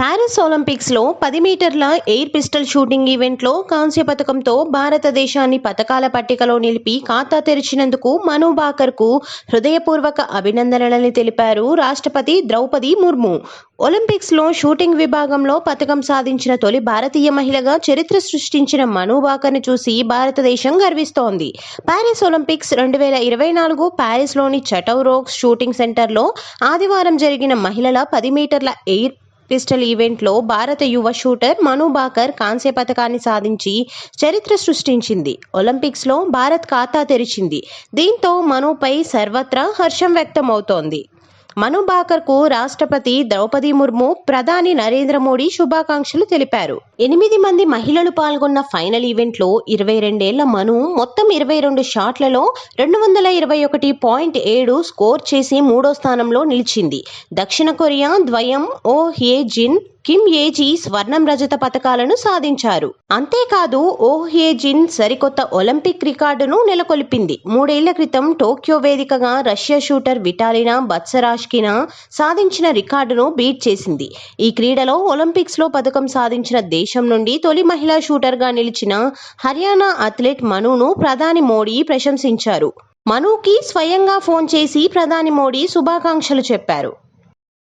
Paris ఒలింపిక్స్లో పది మీటర్ల ఎయిర్ పిస్టల్ షూటింగ్ ఈవెంట్లో కాంస్య పథకంతో భారతదేశాన్ని పథకాల పట్టికలో నిలిపి ఖాతా తెరిచినందుకు మను బాకర్కు హృదయపూర్వక అభినందనలని తెలిపారు రాష్ట్రపతి ద్రౌపది ముర్ము. ఒలింపిక్స్లో షూటింగ్ విభాగంలో పథకం సాధించిన తొలి భారతీయ మహిళగా చరిత్ర సృష్టించిన మను బాకర్ని చూసి భారతదేశం గర్విస్తోంది. ప్యారిస్ ఒలింపిక్స్ రెండు వేల ఇరవై నాలుగు ప్యారిస్లోని చటౌ రోక్స్ షూటింగ్ సెంటర్లో ఆదివారం జరిగిన మహిళల పది మీటర్ల ఎయిర్ పిస్టల్ ఈవెంట్లో భారత యువ షూటర్ మను బాకర్ కాంస్య పథకాన్ని సాధించి చరిత్ర సృష్టించింది. ఒలింపిక్స్లో భారత్ ఖాతా తెరిచింది. దీంతో మనుపై సర్వత్రా హర్షం వ్యక్తమవుతోంది. మను బాకర్కు రాష్ట్రపతి ద్రౌపది ముర్ము ప్రధాని నరేంద్ర మోడీ శుభాకాంక్షలు తెలిపారు. ఎనిమిది మంది మహిళలు పాల్గొన్న ఫైనల్ ఈవెంట్లో ఇరవై రెండేళ్ళ మను మొత్తం ఇరవై రెండు షాట్లలో రెండు వందల ఇరవై ఒకటి పాయింట్ ఏడు స్కోర్ చేసి మూడో స్థానంలో నిలిచింది. దక్షిణ కొరియా ద్వయం ఓ హే జిన్ కిమ్ ఏజీ స్వర్ణం రజత పథకాలను సాధించారు. అంతేకాదు ఓహ్ సరికొత్త ఒలింపిక్ రికార్డును నెలకొల్పింది. మూడేళ్ళ క్రితం టోక్యో వేదికగా రష్యా షూటర్ విటాలినా బత్సరాష్కినా సాధించిన రికార్డును బీట్ చేసింది. ఈ క్రీడలో ఒలింపిక్స్లో పథకం సాధించిన దేశం నుండి తొలి మహిళా షూటర్గా నిలిచిన హర్యానా అథ్లెట్ మనును ప్రధాని మోడీ ప్రశంసించారు. మనుకి స్వయంగా ఫోన్ చేసి ప్రధాని మోడీ శుభాకాంక్షలు చెప్పారు.